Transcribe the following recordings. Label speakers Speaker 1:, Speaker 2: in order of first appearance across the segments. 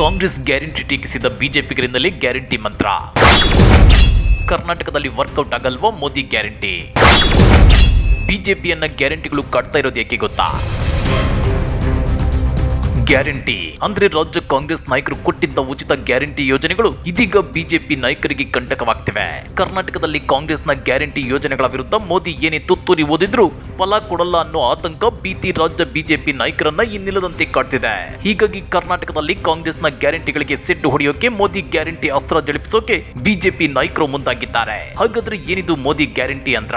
Speaker 1: Congress guarantee ಟೀಕಿಸಿದ ಬಿಜೆಪಿಗರಿಂದಲೇ guarantee ಮಂತ್ರ. ಕರ್ನಾಟಕದಲ್ಲಿ ವರ್ಕೌಟ್ ಆಗಲ್ವೋ ಮೋದಿ ಗ್ಯಾರಂಟಿ. ಬಿಜೆಪಿಯನ್ನ ಗ್ಯಾರಂಟಿಗಳು ಕಟ್ತಾ ಇರೋದು ಯಾಕೆ ಗೊತ್ತಾ? ಗ್ಯಾರಂಟಿ. ಅಂದ್ರೆ ರಾಜ್ಯ ಕಾಂಗ್ರೆಸ್ ನಾಯಕರು ಕೊಟ್ಟಿದ್ದ ಉಚಿತ ಗ್ಯಾರಂಟಿ ಯೋಜನೆಗಳು ಇದೀಗ ಬಿಜೆಪಿ ನಾಯಕರಿಗೆ ಕಂಟಕವಾಗ್ತಿವೆ. ಕರ್ನಾಟಕದಲ್ಲಿ ಕಾಂಗ್ರೆಸ್ನ ಗ್ಯಾರಂಟಿ ಯೋಜನೆಗಳ ವಿರುದ್ಧ ಮೋದಿ ಏನೇ ತುತ್ತೂರಿ ಓದಿದ್ರು ಫಲ ಕೊಡಲ್ಲ ಅನ್ನೋ ಆತಂಕ ಬೀತಿ ರಾಜ್ಯ ಬಿಜೆಪಿ ನಾಯಕರನ್ನ ಇನ್ನಿಲ್ಲದಂತೆ ಕಾಡ್ತಿದೆ. ಹೀಗಾಗಿ ಕರ್ನಾಟಕದಲ್ಲಿ ಕಾಂಗ್ರೆಸ್ನ ಗ್ಯಾರಂಟಿಗಳಿಗೆ ಸೆಡ್ಡು ಹೊಡೆಯೋಕೆ ಮೋದಿ ಗ್ಯಾರಂಟಿ ಅಸ್ತ್ರ ಜಳಿಪಿಸೋಕೆ ಬಿಜೆಪಿ ನಾಯಕರು ಮುಂದಾಗಿದ್ದಾರೆ. ಹಾಗಾದ್ರೆ ಏನಿದು ಮೋದಿ ಗ್ಯಾರಂಟಿ ಅಂದ್ರ?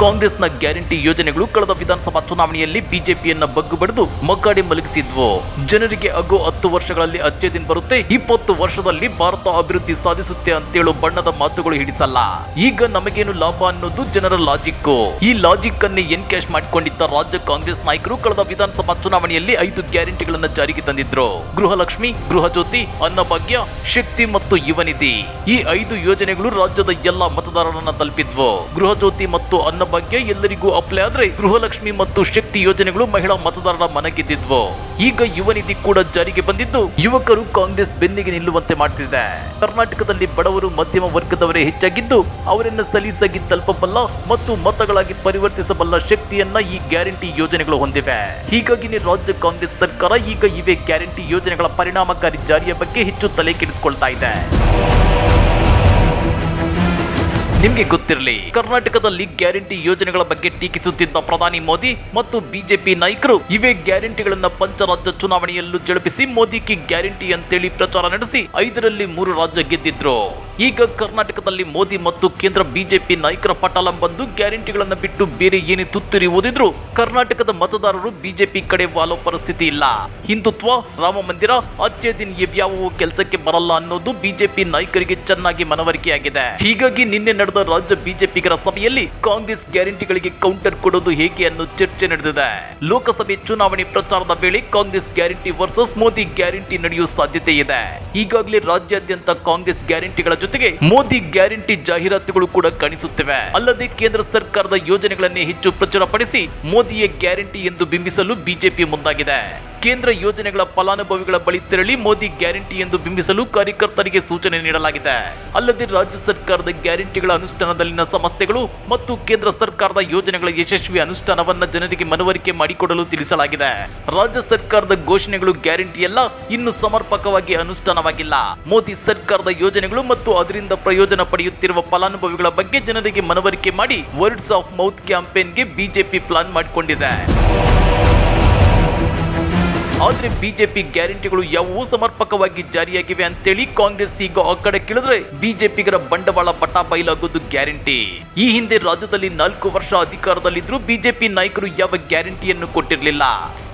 Speaker 1: ಕಾಂಗ್ರೆಸ್ನ ಗ್ಯಾರಂಟಿ ಯೋಜನೆಗಳು ಕಳೆದ ವಿಧಾನಸಭಾ ಚುನಾವಣೆಯಲ್ಲಿ ಬಿಜೆಪಿಯನ್ನ ಬಗ್ಗು ಬಡಿದು ಮಗ್ಗಾಡಿ ಮಲಗಿಸಿದ್ವು. ಜನರಿಗೆ ಆಗೋ ಹತ್ತು ವರ್ಷಗಳಲ್ಲಿ ಅಚ್ಚೆ ದಿನ ಬರುತ್ತೆ, ಇಪ್ಪತ್ತು ವರ್ಷದಲ್ಲಿ ಭಾರತ ಅಭಿವೃದ್ಧಿ ಸಾಧಿಸುತ್ತೆ ಅಂತೇಳು ಬಣ್ಣದ ಮಾತುಗಳು ಹಿಡಿಸಲ್ಲ. ಈಗ ನಮಗೇನು ಲಾಭ ಅನ್ನೋದು ಜನರ ಲಾಜಿಕ್ ಈ ಲಾಜಿಕ್ ಅನ್ನೇ ಎನ್ಕ್ಯಾಶ್ ಮಾಡಿಕೊಂಡಿದ್ದ ರಾಜ್ಯ ಕಾಂಗ್ರೆಸ್ ನಾಯಕರು ಕಳೆದ ವಿಧಾನಸಭಾ ಚುನಾವಣೆಯಲ್ಲಿ ಐದು ಗ್ಯಾರಂಟಿಗಳನ್ನ ಜಾರಿಗೆ ತಂದಿದ್ರು. ಗೃಹಲಕ್ಷ್ಮಿ ಗೃಹ ಜ್ಯೋತಿ ಅನ್ನಭಾಗ್ಯ, ಶಕ್ತಿ ಮತ್ತು ಯುವನಿಧಿ ಈ ಐದು ಯೋಜನೆಗಳು ರಾಜ್ಯದ ಎಲ್ಲಾ ಮತದಾರರನ್ನ ತಲುಪಿದ್ವು. ಗೃಹ ಜ್ಯೋತಿ ಮತ್ತು ಅನ್ನಭಾಗ್ಯ ಎಲ್ಲರಿಗೂ ಅಪ್ಲೈ ಆದ್ರೆ ಗೃಹಲಕ್ಷ್ಮಿ ಮತ್ತು ಶಕ್ತಿ ಯೋಜನೆಗಳು ಮಹಿಳಾ ಮತದಾರರ ಮನಗೆದ್ದಿದ್ವು. ಈಗ ಯುವನಿಧಿ ಕೂಡ ಜಾರಿಗೆ ಬಂದಿದ್ದು ಯುವಕರು ಕಾಂಗ್ರೆಸ್ ಬೆನ್ನಿಗೆ ನಿಲ್ಲುವಂತೆ ಮಾಡ್ತಿದೆ. ಕರ್ನಾಟಕದಲ್ಲಿ ಬಡವರು ಮಧ್ಯಮ ವರ್ಗದವರೇ ಹೆಚ್ಚಾಗಿದ್ದು ಅವರನ್ನು ಸಲೀಸಾಗಿ ತಲುಪಬಲ್ಲ ಮತ್ತು ಮತಗಳಾಗಿ ಪರಿವರ್ತಿಸಬಲ್ಲ ಶಕ್ತಿಯನ್ನ ಈ ಗ್ಯಾರಂಟಿ ಯೋಜನೆಗಳು ಹೊಂದಿವೆ. ಹೀಗಾಗಿ ರಾಜ್ಯ ಕಾಂಗ್ರೆಸ್ ಸರ್ಕಾರ ಈಗ ಇವೆ ಗ್ಯಾರಂಟಿ ಯೋಜನೆಗಳ ಪರಿಣಾಮಕಾರಿ ಜಾರಿಯ ಬಗ್ಗೆ ಹೆಚ್ಚು ತಲೆ ಕೆಡಿಸಿಕೊಳ್ತಾ ಇದೆ. ನಿಮ್ಗೆ ಗೊತ್ತಿರಲಿ ಕರ್ನಾಟಕದಲ್ಲಿ ಗ್ಯಾರಂಟಿ ಯೋಜನೆಗಳ ಬಗ್ಗೆ ಟೀಕಿಸುತ್ತಿದ್ದ ಪ್ರಧಾನಿ ಮೋದಿ ಮತ್ತು ಬಿಜೆಪಿ ನಾಯಕರು ಇವೇ ಗ್ಯಾರಂಟಿಗಳನ್ನ ಪಂಚರಾಜ್ಯ ಚುನಾವಣೆಯಲ್ಲೂ ಜಳಪಿಸಿ ಮೋದಿ ಕಿ ಗ್ಯಾರಂಟಿ ಅಂತೇಳಿ ಪ್ರಚಾರ ನಡೆಸಿ ಐದರಲ್ಲಿ ಮೂರು ರಾಜ್ಯ ಗೆದ್ದಿದ್ರು. ಈಗ ಕರ್ನಾಟಕದಲ್ಲಿ ಮೋದಿ ಮತ್ತು ಕೇಂದ್ರ ಬಿಜೆಪಿ ನಾಯಕರ ಪಟಾಲಂ ಬಂದು ಗ್ಯಾರಂಟಿಗಳನ್ನು ಬಿಟ್ಟು ಬೇರೆ ಏನೇ ತುತ್ತೂರಿ ಓದಿದ್ರು ಕರ್ನಾಟಕದ ಮತದಾರರು ಬಿಜೆಪಿ ಕಡೆ ವಾಲೋ ಪರಿಸ್ಥಿತಿ ಇಲ್ಲ. ಹಿಂದುತ್ವ, ರಾಮ ಮಂದಿರ ಅಚ್ಚೆ ದಿನ ಇವ್ಯಾವುವು ಕೆಲಸಕ್ಕೆ ಬರಲ್ಲ ಅನ್ನೋದು ಬಿಜೆಪಿ ನಾಯಕರಿಗೆ ಚೆನ್ನಾಗಿ ಮನವರಿಕೆಯಾಗಿದೆ. ಹೀಗಾಗಿ ನಿನ್ನೆ ನಡೆದ ರಾಜ್ಯ ಬಿಜೆಪಿಗರ ಸಭೆಯಲ್ಲಿ ಕಾಂಗ್ರೆಸ್ ಗ್ಯಾರಂಟಿಗಳಿಗೆ ಕೌಂಟರ್ ಕೊಡೋದು ಹೇಗೆ ಅನ್ನೋ ಚರ್ಚೆ ನಡೆದಿದೆ. ಲೋಕಸಭೆ ಚುನಾವಣೆ ಪ್ರಚಾರದ ವೇಳೆ Congress guarantee versus Modi guarantee ನಡೆಯುವ ಸಾಧ್ಯತೆ ಇದೆ. ಈಗಾಗಲೇ ರಾಜ್ಯಾದ್ಯಂತ ಕಾಂಗ್ರೆಸ್ ಗ್ಯಾರಂಟಿಗಳ ಜೊತೆಗೆ ಮೋದಿ ಗ್ಯಾರಂಟಿ ಜಾಹೀರಾತುಗಳು ಕೂಡ ಕಾಣಿಸುತ್ತಿವೆ. ಅಲ್ಲದೆ ಕೇಂದ್ರ ಸರ್ಕಾರದ ಯೋಜನೆಗಳನ್ನೇ ಹೆಚ್ಚು ಪ್ರಚುರಪಡಿಸಿ ಮೋದಿಯ ಗ್ಯಾರಂಟಿ ಎಂದು ಬಿಂಬಿಸಲು ಬಿಜೆಪಿ ಮುಂದಾಗಿದೆ. ಕೇಂದ್ರ ಯೋಜನೆಗಳ ಫಲಾನುಭವಿಗಳ ಬಳಿ ತೆರಳಿ ಮೋದಿ ಗ್ಯಾರಂಟಿ ಎಂದು ಬಿಂಬಿಸಲು ಕಾರ್ಯಕರ್ತರಿಗೆ ಸೂಚನೆ ನೀಡಲಾಗಿದೆ. ಅಲ್ಲದೆ ರಾಜ್ಯ ಸರ್ಕಾರದ ಗ್ಯಾರಂಟಿಗಳ ಅನುಷ್ಠಾನದಲ್ಲಿನ ಸಮಸ್ಯೆಗಳು ಮತ್ತು ಕೇಂದ್ರ ಸರ್ಕಾರದ ಯೋಜನೆಗಳ ಯಶಸ್ವಿ ಅನುಷ್ಠಾನವನ್ನ ಜನರಿಗೆ ಮನವರಿಕೆ ಮಾಡಿಕೊಡಲು ತಿಳಿಸಲಾಗಿದೆ. ರಾಜ್ಯ ಸರ್ಕಾರದ ಘೋಷಣೆಗಳು ಗ್ಯಾರಂಟಿ ಎಲ್ಲ ಇನ್ನು ಸಮರ್ಪಕವಾಗಿ ಅನುಷ್ಠಾನವಾಗಿಲ್ಲ. ಮೋದಿ ಸರ್ಕಾರದ ಯೋಜನೆಗಳು ಮತ್ತು ಅದರಿಂದ ಪ್ರಯೋಜನ ಪಡೆಯುತ್ತಿರುವ ಫಲಾನುಭವಿಗಳ ಬಗ್ಗೆ ಜನರಿಗೆ ಮನವರಿಕೆ ಮಾಡಿ ವರ್ಡ್ಸ್ ಆಫ್ ಮೌತ್ ಕ್ಯಾಂಪೇನ್ಗೆ ಬಿಜೆಪಿ ಪ್ಲಾನ್ ಮಾಡಿಕೊಂಡಿದೆ. ಆದ್ರೆ ಬಿಜೆಪಿ ಗ್ಯಾರಂಟಿಗಳು ಯಾವುವು ಸಮರ್ಪಕವಾಗಿ ಜಾರಿಯಾಗಿವೆ ಅಂತೇಳಿ ಕಾಂಗ್ರೆಸ್ ಈಗ ಆ ಕಡೆ ಕೇಳಿದ್ರೆ ಬಿಜೆಪಿಗರ ಬಂಡವಾಳ ಪಟ ಬಯಲಾಗೋದು ಗ್ಯಾರಂಟಿ. ಈ ಹಿಂದೆ ರಾಜ್ಯದಲ್ಲಿ ನಾಲ್ಕು ವರ್ಷ ಅಧಿಕಾರದಲ್ಲಿದ್ರು ಬಿಜೆಪಿ ನಾಯಕರು ಯಾವ ಗ್ಯಾರಂಟಿಯನ್ನು ಕೊಟ್ಟಿರಲಿಲ್ಲ.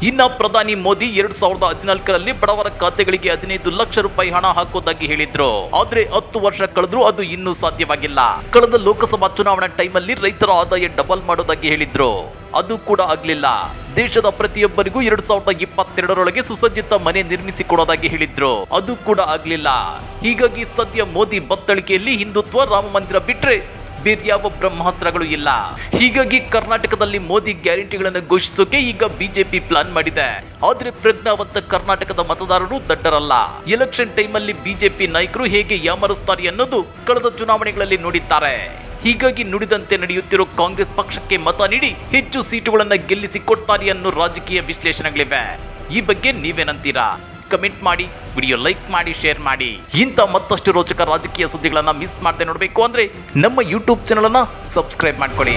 Speaker 1: ಇನ್ನ ಪ್ರಧಾನಿ ಮೋದಿ ಎರಡ್ ಸಾವಿರದ ಹದಿನಾಲ್ಕರಲ್ಲಿ ಬಡವರ ಖಾತೆಗಳಿಗೆ ಹದಿನೈದು ಲಕ್ಷ ರೂಪಾಯಿ ಹಣ ಹಾಕೋದಾಗಿ ಹೇಳಿದ್ರು. ಆದ್ರೆ ಹತ್ತು ವರ್ಷ ಕಳೆದ್ರು ಅದು ಇನ್ನೂ ಸಾಧ್ಯವಾಗಿಲ್ಲ. ಕಳೆದ ಲೋಕಸಭಾ ಚುನಾವಣಾ ಟೈಮಲ್ಲಿ ರೈತರ ಆದಾಯ ಡಬಲ್ ಮಾಡೋದಾಗಿ ಹೇಳಿದ್ರು. ಅದು ಕೂಡ ಆಗ್ಲಿಲ್ಲ. ದೇಶದ ಪ್ರತಿಯೊಬ್ಬರಿಗೂ ಎರಡ್ ಸಾವಿರದ ಇಪ್ಪತ್ತೆರಡರೊಳಗೆ ಸುಸಜ್ಜಿತ ಮನೆ ನಿರ್ಮಿಸಿ ಕೊಡೋದಾಗಿ ಹೇಳಿದ್ರು. ಅದು ಕೂಡ ಆಗ್ಲಿಲ್ಲ. ಹೀಗಾಗಿ ಸದ್ಯ ಮೋದಿ ಬತ್ತಳಿಕೆಯಲ್ಲಿ ಹಿಂದುತ್ವ ರಾಮ ಮಂದಿರ ಬಿಟ್ರೆ ಬೇರ್ಯಾವ ಬ್ರಹ್ಮಾಸ್ತ್ರಗಳು ಇಲ್ಲ. ಹೀಗಾಗಿ ಕರ್ನಾಟಕದಲ್ಲಿ ಮೋದಿ ಗ್ಯಾರಂಟಿಗಳನ್ನು ಘೋಷಿಸೋಕೆ ಈಗ ಬಿಜೆಪಿ ಪ್ಲಾನ್ ಮಾಡಿದೆ. ಆದ್ರೆ ಪ್ರಜ್ಞಾವಂತ ಕರ್ನಾಟಕದ ಮತದಾರರು ದಡ್ಡರಲ್ಲ. ಎಲೆಕ್ಷನ್ ಟೈಮಲ್ಲಿ ಬಿಜೆಪಿ ನಾಯಕರು ಹೇಗೆ ಯಾಮರಿಸ್ತಾರೆ ಅನ್ನೋದು ಕಳೆದ ಚುನಾವಣೆಗಳಲ್ಲಿ ನೋಡಿದ್ದಾರೆ. ಹೀಗಾಗಿ ನುಡಿದಂತೆ ನಡೆಯುತ್ತಿರೋ ಕಾಂಗ್ರೆಸ್ ಪಕ್ಷಕ್ಕೆ ಮತ ನೀಡಿ ಹೆಚ್ಚು ಸೀಟುಗಳನ್ನ ಗೆಲ್ಲಿಸಿ ಕೊಡ್ತಾರೆ ಅನ್ನೋ ರಾಜಕೀಯ ವಿಶ್ಲೇಷಣೆಗಳಿವೆ. ಈ ಬಗ್ಗೆ ನೀವೇನಂತೀರಾ ಕಮೆಂಟ್ ಮಾಡಿ, ವಿಡಿಯೋ ಲೈಕ್ ಮಾಡಿ, ಶೇರ್ ಮಾಡಿ. ಇಂಥ ಮತ್ತಷ್ಟು ರೋಚಕ ರಾಜಕೀಯ ಸುದ್ದಿಗಳನ್ನ ಮಿಸ್ ಮಾಡದೆ ನೋಡಬೇಕು ಅಂದ್ರೆ ನಮ್ಮ ಯೂಟ್ಯೂಬ್ ಚಾನಲ್ ಅನ್ನ ಸಬ್ಸ್ಕ್ರೈಬ್ ಮಾಡ್ಕೊಳ್ಳಿ.